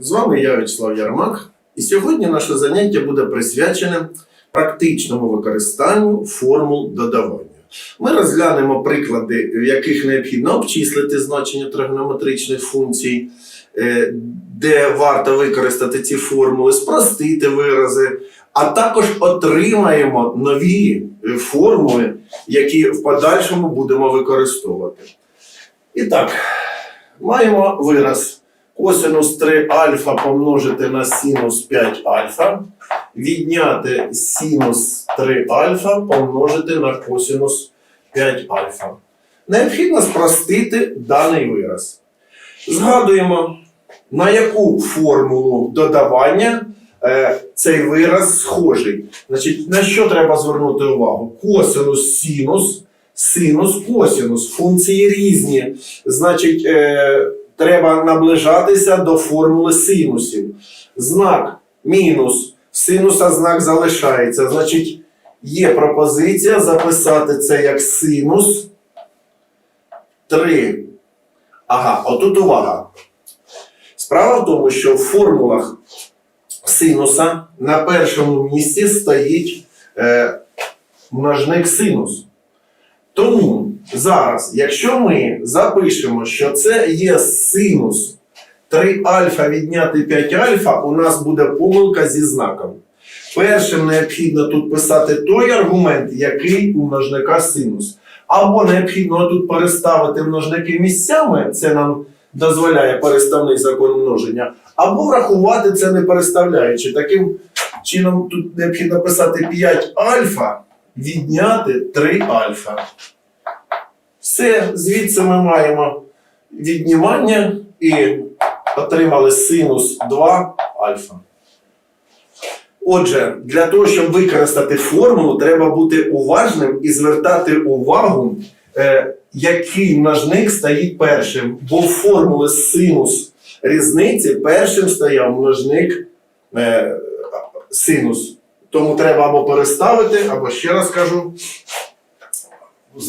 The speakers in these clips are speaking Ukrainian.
З вами я, Вячеслав Ярмак, і сьогодні наше заняття буде присвячене практичному використанню формул додавання. Ми розглянемо приклади, в яких необхідно обчислити значення тригонометричних функцій, е, де варто використати ці формули, спростити вирази, а також отримаємо нові е, формули, які в подальшому будемо використовувати. І так, маємо вираз косинус 3 альфа помножити на синус 5 альфа, відняти синус 3 альфа помножити на косинус 5 альфа. Необхідно спростити даний вираз. Згадуємо, на яку формулу додавання е, цей вираз схожий. Значить, на що треба звернути увагу? Косинус, синус, синус, косинус. Функції різні. Значить, е, треба наближатися до формули синусів. Знак мінус, синуса знак залишається. Значить, є пропозиція записати це як синус 3. Ага, отут увага. Справа в тому, що в формулах синуса на першому місці стоїть е, множник синус. Тому зараз, якщо ми запишемо, що це є синус 3 альфа відняти 5 альфа, у нас буде помилка зі знаком. Першим необхідно тут писати той аргумент, який у множника синус. Або необхідно тут переставити множники місцями, це нам дозволяє переставний закон множення, або врахувати це не переставляючи. Таким чином тут необхідно писати 5 альфа відняти 3 альфа. Все, звідси ми маємо віднімання і отримали синус 2 альфа. Отже, для того, щоб використати формулу, треба бути уважним і звертати увагу, е, який множник стоїть першим. Бо в формули синус різниці першим стояв множник е, синус. Тому треба або переставити, або ще раз кажу,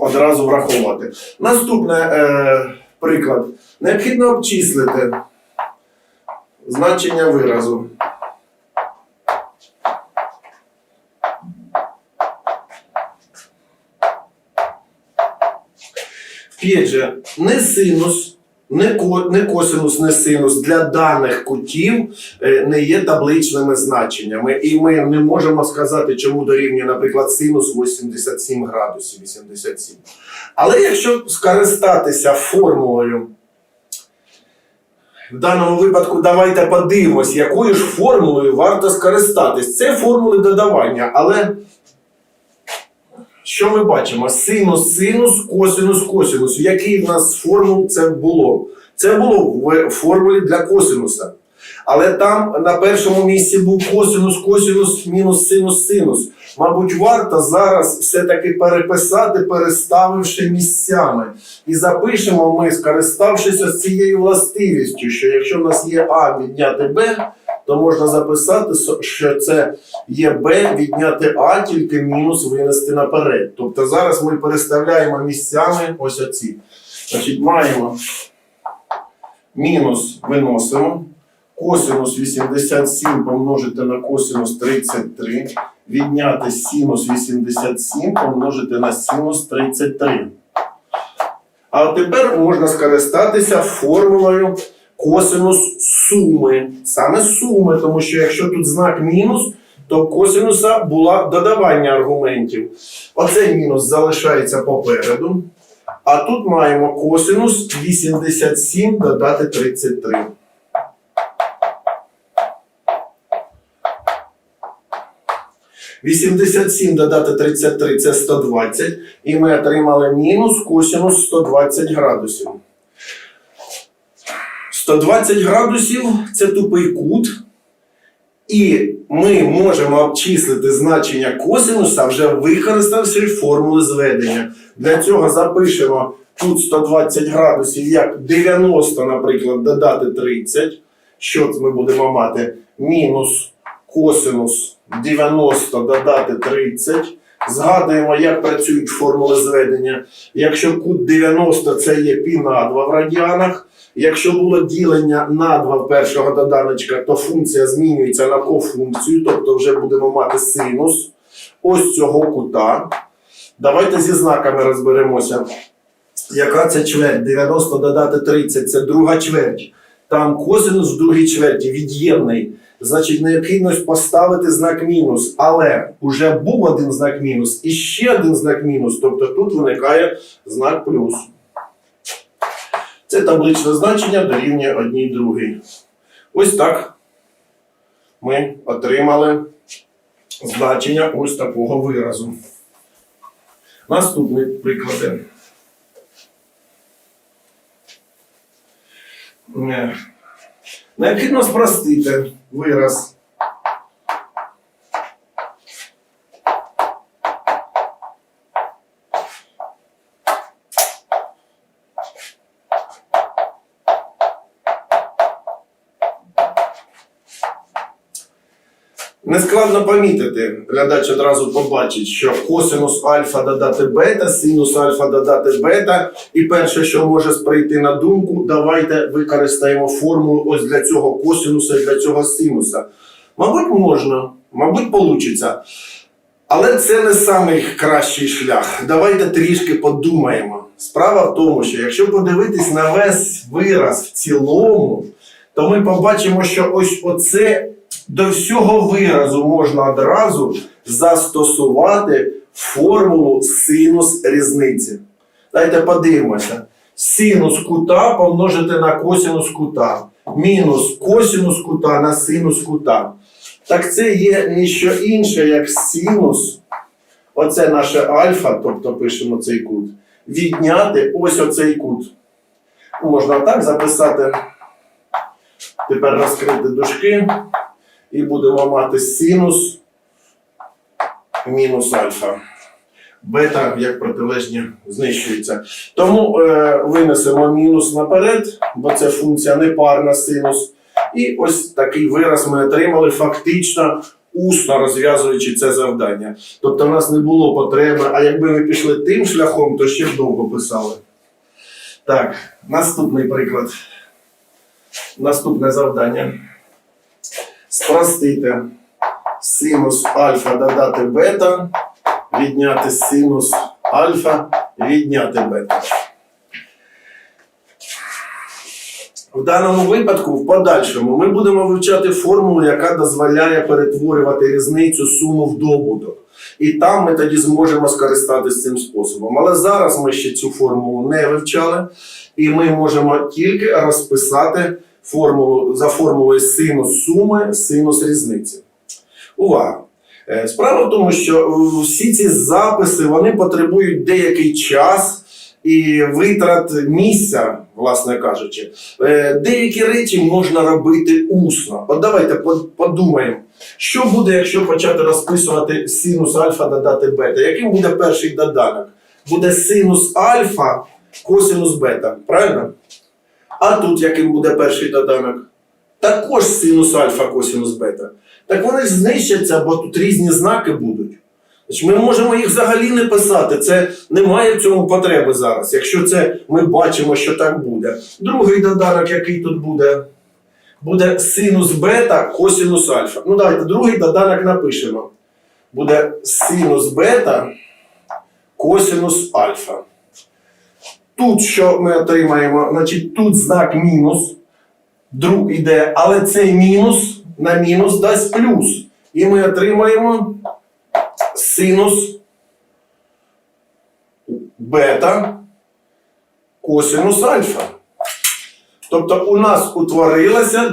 одразу враховувати. Наступний е, приклад. Необхідно обчислити значення виразу. Опять же, не синус, не, ко, не косинус, не синус для даних кутів е, не є табличними значеннями. І ми не можемо сказати, чому дорівнює, наприклад, синус 87 градусів 87. Але якщо скористатися формулою, в даному випадку давайте подивимось, якою ж формулою варто скористатись. Це формули додавання, але що ми бачимо? Синус, синус, косинус, косинус. Який в нас формул це було? Це було в формулі для косинуса. Але там на першому місці був косинус, косинус, мінус синус, синус. Мабуть, варто зараз все-таки переписати, переставивши місцями. І запишемо ми, скориставшись ось цією властивістю, що якщо в нас є А відняти Б, то можна записати, що це є Б відняти А, тільки мінус винести наперед. Тобто зараз ми переставляємо місцями ось оці. Значить, маємо мінус виносимо. Косинус 87 помножити на косинус 33, відняти синус 87 помножити на синус 33. А тепер можна скористатися формулою косинус суми. Саме суми, тому що якщо тут знак мінус, то косинуса була додавання аргументів. Оцей мінус залишається попереду. А тут маємо косинус 87 додати 33. Вісімдесят сім додати 33 це 120, і ми отримали мінус косинус 120 градусів. 120 градусів це тупий кут, і ми можемо обчислити значення косинуса, вже використавши формули зведення. Для цього запишемо тут 120 градусів як 90, наприклад, додати 30. Що ми будемо мати? Мінус косинус 90 додати 30. Згадуємо, як працюють формули зведення. Якщо кут 90 це є пі на 2 в радіанах, Якщо було ділення на 2 в першого доданочка, то функція змінюється на кофункцію, тобто вже будемо мати синус ось цього кута. Давайте зі знаками розберемося. Яка це чверть? 90 додати 30 це друга чверть. Там косинус в другій чверті від'ємний. Значить, необхідно поставити знак мінус. Але вже був один знак мінус і ще один знак мінус. Тобто тут виникає знак плюс. Це табличне значення дорівнює одній другій. Ось так ми отримали значення ось такого виразу. Наступний приклади. Е, Необхідно спростити вираз. Нескладно помітити, глядач одразу побачить, що косинус альфа додати бета, синус альфа додати бета. І перше, що може сприйти на думку, давайте використаємо формулу ось для цього косинуса і для цього синуса. Мабуть, можна, мабуть, получиться. Але це не самий кращий шлях. Давайте трішки подумаємо. Справа в тому, що якщо подивитись на весь вираз в цілому, то ми побачимо, що ось оце до всього виразу можна одразу застосувати формулу синус різниці. Дайте подивимося. Синус кута помножити на косинус кута. Мінус косинус кута на синус кута. Так це є ніщо інше, як синус. Оце наше альфа, тобто пишемо цей кут. Відняти ось оцей кут. Можна так записати. Тепер розкрити дужки. І будемо мати синус мінус альфа. Бета, як протилежні, знищується. Тому е, винесемо мінус наперед, бо це функція непарна синус. І ось такий вираз ми отримали фактично усно розв'язуючи це завдання. Тобто в нас не було потреби, а якби ми пішли тим шляхом, то ще б довго писали. Так, наступний приклад. Наступне завдання. Спростити синус альфа додати бета, відняти синус альфа, відняти бета. В даному випадку, в подальшому, ми будемо вивчати формулу, яка дозволяє перетворювати різницю суму в добуток. І там ми тоді зможемо скористатися цим способом. Але зараз ми ще цю формулу не вивчали, і ми можемо тільки розписати формулу за формулою синус суми, синус різниці. Увага! Е, Справа в тому, що всі ці записи вони потребують деякий час і витрат місця, власне кажучи. Е, Деякі речі можна робити усно. От давайте подумаємо, що буде, якщо почати розписувати синус альфа додати бета. Яким буде перший доданок? Буде синус альфа, косинус бета. Правильно? А тут яким буде перший доданок? Також синус альфа, косинус бета. Так вони ж знищаться, бо тут різні знаки будуть. Ми можемо їх взагалі не писати. Це немає в цьому потреби зараз. Якщо це ми бачимо, що так буде. Другий доданок, який тут буде, буде синус бета, косинус альфа. Ну давайте другий доданок напишемо. Буде синус бета, косинус альфа. Тут що ми отримаємо? Значить, тут знак мінус, друг іде, але цей мінус на мінус дасть плюс. І ми отримаємо синус бета косинус альфа. Тобто у нас утворилося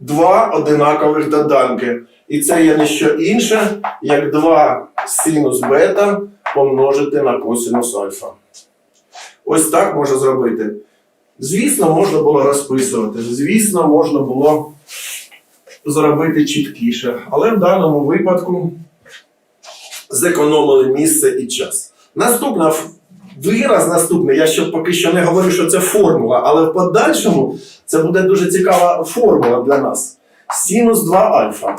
два одинакових доданки. І це є не що інше, як 2 синус бета помножити на косинус альфа. Ось так можна зробити. Звісно, можна було розписувати. Звісно, можна було зробити чіткіше. Але в даному випадку зекономили місце і час. Наступна вираз наступний. Я ще поки що не говорю, що це формула, але в подальшому це буде дуже цікава формула для нас. Синус 2 альфа.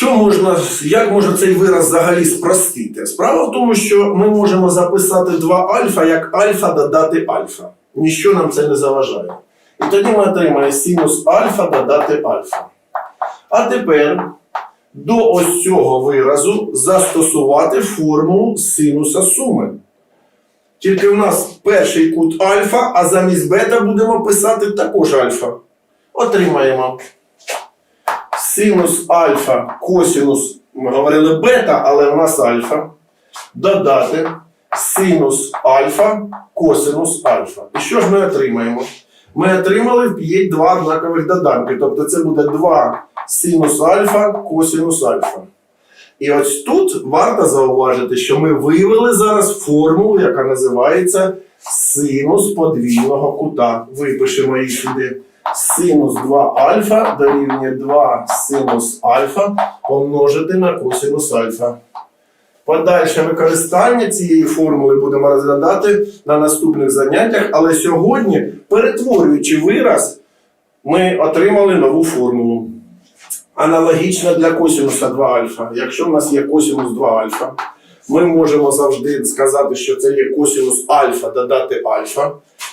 Що можна, як можна цей вираз взагалі спростити? Справа в тому, що ми можемо записати 2 альфа як альфа додати альфа. Ніщо нам це не заважає. І тоді ми отримаємо синус альфа додати альфа. А тепер до ось цього виразу застосувати формулу синуса суми. Тільки в нас перший кут альфа, а замість бета будемо писати також альфа. Отримаємо синус альфа, косинус, ми говорили бета, але в нас альфа. Додати синус альфа, косинус альфа. І що ж ми отримаємо? Ми отримали п'ять два однакових доданки. Тобто це буде 2 синус альфа, косинус альфа. І ось тут варто зауважити, що ми вивели зараз формулу, яка називається синус подвійного кута. Випишемо її сюди. Синус 2 альфа дорівнює 2 синус альфа помножити на косинус альфа. Подальше використання цієї формули будемо розглядати на наступних заняттях, але сьогодні, перетворюючи вираз, ми отримали нову формулу. Аналогічно для косинуса 2 альфа. Якщо в нас є косинус 2 альфа, ми можемо завжди сказати, що це є косинус альфа додати альфа,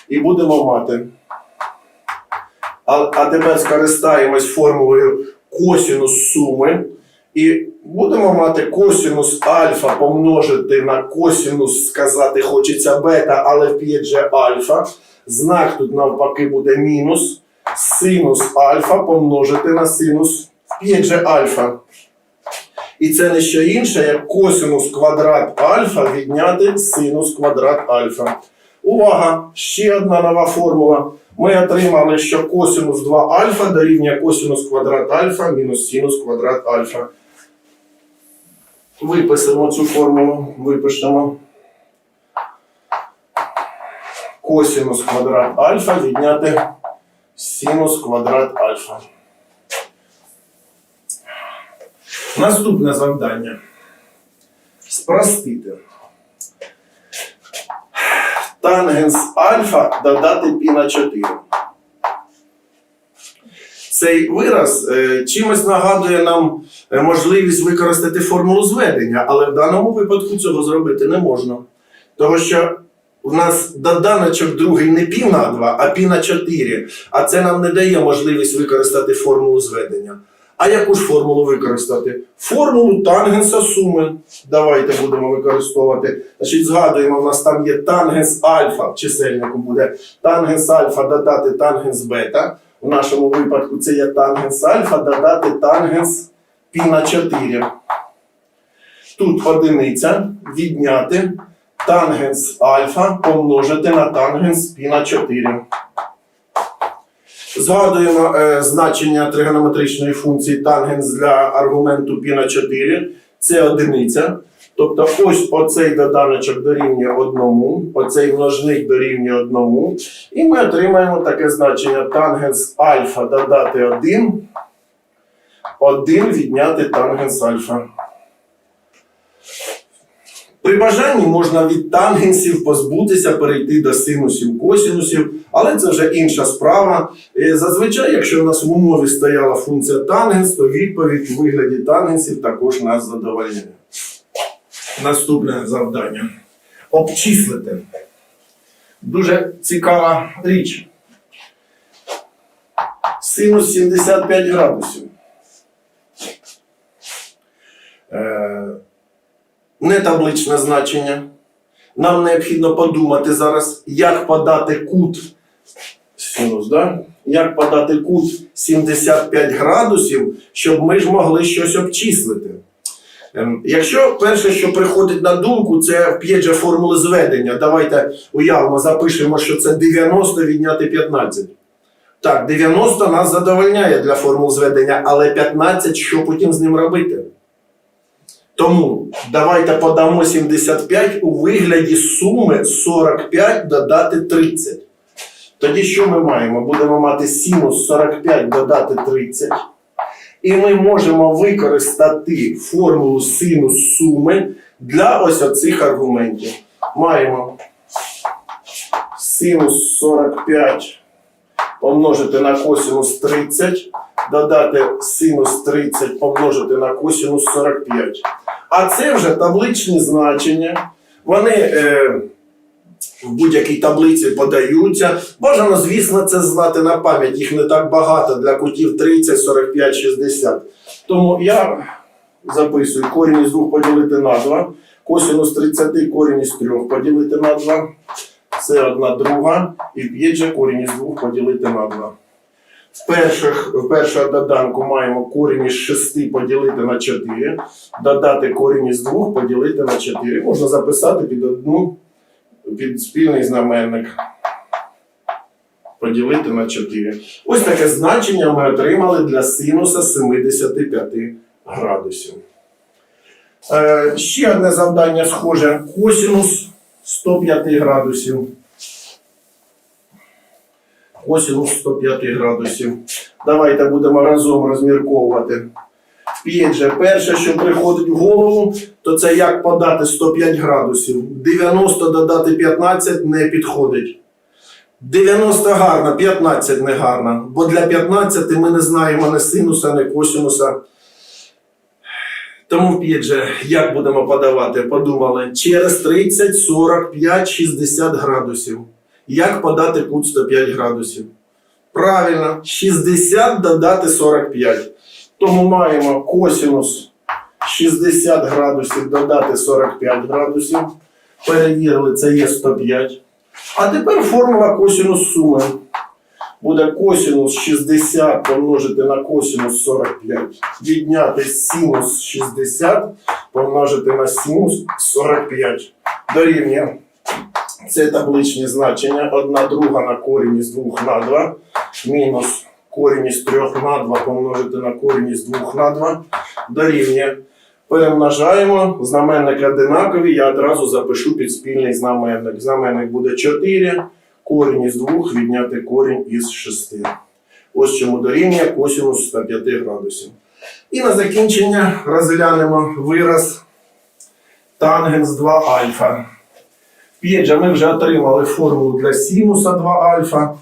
і будемо мати. А, а тепер скористаємось формулою косинус суми. І будемо мати косинус альфа помножити на косинус, сказати хочеться бета, але в п'є же альфа. Знак тут навпаки буде мінус. Синус альфа помножити на синус в п'є же альфа. І це не що інше, як косинус квадрат альфа відняти синус квадрат альфа. Увага! Ще одна нова формула. Ми отримали, що косинус 2 альфа дорівнює косинус квадрат альфа мінус синус квадрат альфа. Виписимо цю формулу, випишемо. Косинус квадрат альфа відняти синус квадрат альфа. Наступне завдання. Спростити. Тангенс альфа додати пі на 4. Цей вираз е, чимось нагадує нам е, можливість використати формулу зведення, але в даному випадку цього зробити не можна. Тому що в нас доданочок другий не пі на 2, а пі на 4. А це нам не дає можливість використати формулу зведення. А яку ж формулу використати? Формулу тангенса суми. Давайте будемо використовувати. Значить, згадуємо, у нас там є тангенс альфа, в чисельнику буде тангенс альфа додати тангенс бета. У нашому випадку це є тангенс альфа додати тангенс пі на 4. Тут одиниця відняти тангенс альфа помножити на тангенс пі на 4. Згадуємо е, значення тригонометричної функції тангенс для аргументу π на 4. Це одиниця. Тобто ось оцей доданочок дорівнює одному, оцей множник дорівнює одному. І ми отримаємо таке значення тангенс альфа додати 1, 1 відняти тангенс альфа. При бажанні можна від тангенсів позбутися, перейти до синусів, косинусів, але це вже інша справа. Е, Зазвичай, якщо у нас в умові стояла функція тангенс, то відповідь у вигляді тангенсів також нас задовольняє. Наступне завдання. Обчислити. Дуже цікава річ. Синус 75 градусів. Е, не табличне значення. Нам необхідно подумати зараз, як подати кут синус, да? як подати кут 75 градусів, щоб ми ж могли щось обчислити. Ем, Якщо перше, що приходить на думку, це п'єджа формули зведення. Давайте уявимо, запишемо, що це 90 відняти 15. Так, 90 нас задовольняє для формул зведення, але 15 що потім з ним робити? Тому давайте подамо 75 у вигляді суми 45 додати 30. Тоді що ми маємо? Будемо мати синус 45 додати 30. І ми можемо використати формулу синус суми для ось оцих аргументів. Маємо синус 45 помножити на косинус 30, додати синус 30 помножити на косинус 45. А це вже табличні значення. Вони е, в будь-якій таблиці подаються. Бажано, звісно, це знати на пам'ять. Їх не так багато для кутів 30, 45, 60. Тому я записую корінь із 2 поділити на 2. Косинус 30 корінь із 3 поділити на 2. Це одна друга. І же корінь із 2 поділити на 2. В, перших, першого доданку маємо корінь із 6 поділити на 4. Додати корінь із 2 поділити на 4. Можна записати під одну під спільний знаменник. Поділити на 4. Ось таке значення ми отримали для синуса 75 градусів. Е, ще одне завдання схоже. Косинус 105 градусів. Косинус 105 градусів. Давайте будемо разом розмірковувати. П'ять же, перше, що приходить в голову, то це як подати 105 градусів. 90 додати 15 не підходить. 90 гарно, 15 не гарно. Бо для 15 ми не знаємо ні синуса, ні косинуса. Тому п'ять же, як будемо подавати? Подумали, через 30, 45, 60 градусів. Як подати кут 105 градусів? Правильно, 60 додати 45. Тому маємо косинус 60 градусів додати 45 градусів. Перевірили, це є 105. А тепер формула косинус суми. Буде косинус 60 помножити на косинус 45. Відняти синус 60 помножити на синус 45. Дорівнює. Це табличні значення. Одна друга на корінь із 2 на 2. Мінус корінь із 3 на 2 помножити на корінь із 2 на 2. Дорівнює. Перемножаємо, знаменники одинакові, я одразу запишу під спільний знаменник. Знаменник буде 4, корінь із 2 відняти корінь із 6. Ось чому дорівнює косинус 105 градусів. І на закінчення розглянемо вираз тангенс 2 альфа. П'єджа ми вже отримали формулу для синуса 2 альфа.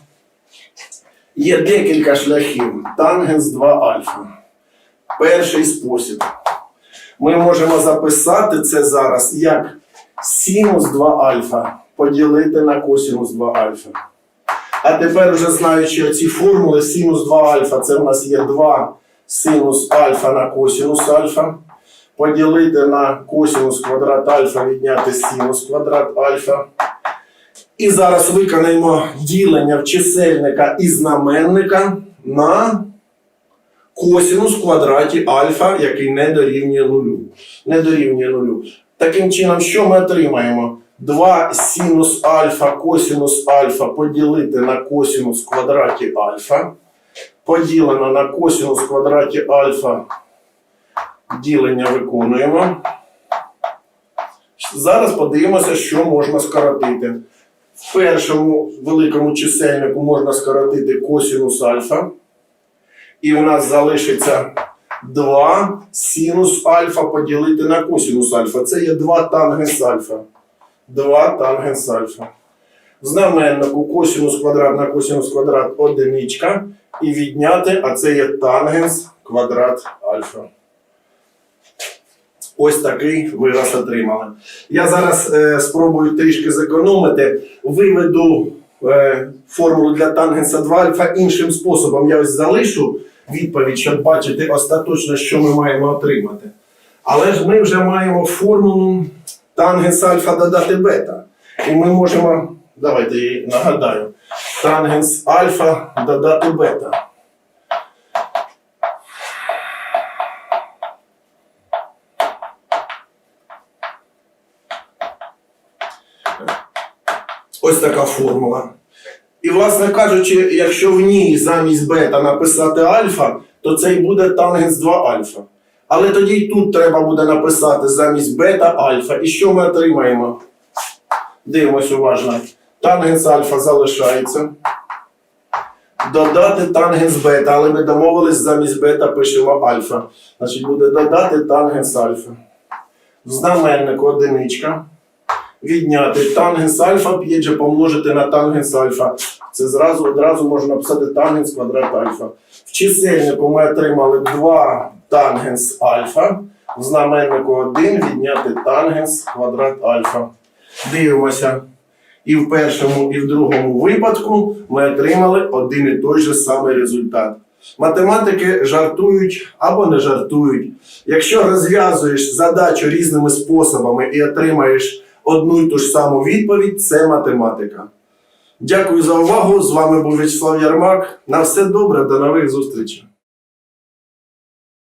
Є декілька шляхів. Тангенс 2 альфа. Перший спосіб. Ми можемо записати це зараз як синус 2 альфа поділити на косинус 2 альфа. А тепер, вже знаючи оці формули, синус 2 альфа, це в нас є 2 синус альфа на косинус альфа. Поділити на косинус квадрат альфа, відняти синус квадрат альфа. І зараз виконаємо ділення в чисельника і знаменника на косинус квадраті альфа, який не дорівнює нулю. Не дорівнює нулю. Таким чином, що ми отримаємо? 2 синус альфа косинус альфа поділити на косинус квадраті альфа. Поділено на косинус квадраті альфа. Ділення виконуємо. Зараз подивимося, що можна скоротити. В першому великому чисельнику можна скоротити косинус альфа. І в нас залишиться 2 синус альфа поділити на косинус альфа. Це є 2 тангенс альфа. 2 тангенс альфа. В знаменнику косинус квадрат на косинус квадрат одиничка. І відняти, а це є тангенс квадрат альфа. Ось такий вираз отримали. Я зараз е, спробую трішки зекономити. Виведу е, формулу для тангенса 2 альфа іншим способом. Я ось залишу відповідь, щоб бачити остаточно, що ми маємо отримати. Але ж ми вже маємо формулу тангенс альфа додати бета. І ми можемо, давайте її нагадаю, тангенс альфа додати бета. Ось така формула. І, власне кажучи, якщо в ній замість бета написати альфа, то це й буде тангенс 2 альфа. Але тоді й тут треба буде написати замість бета альфа. І що ми отримаємо? Дивимось уважно. Тангенс альфа залишається. Додати тангенс бета, але ми домовились замість бета пишемо альфа. Значить, буде додати тангенс альфа. В знаменнику одиничка відняти тангенс альфа, п'єдже помножити на тангенс альфа. Це зразу одразу можна написати тангенс квадрат альфа. В чисельнику ми отримали 2 тангенс альфа. В знаменнику 1 відняти тангенс квадрат альфа. Дивимося. І в першому, і в другому випадку ми отримали один і той же самий результат. Математики жартують або не жартують. Якщо розв'язуєш задачу різними способами і отримаєш одну й ту ж саму відповідь, це математика. Дякую за увагу. З вами був Вячеслав Ярмак. На все добре, до нових зустрічей.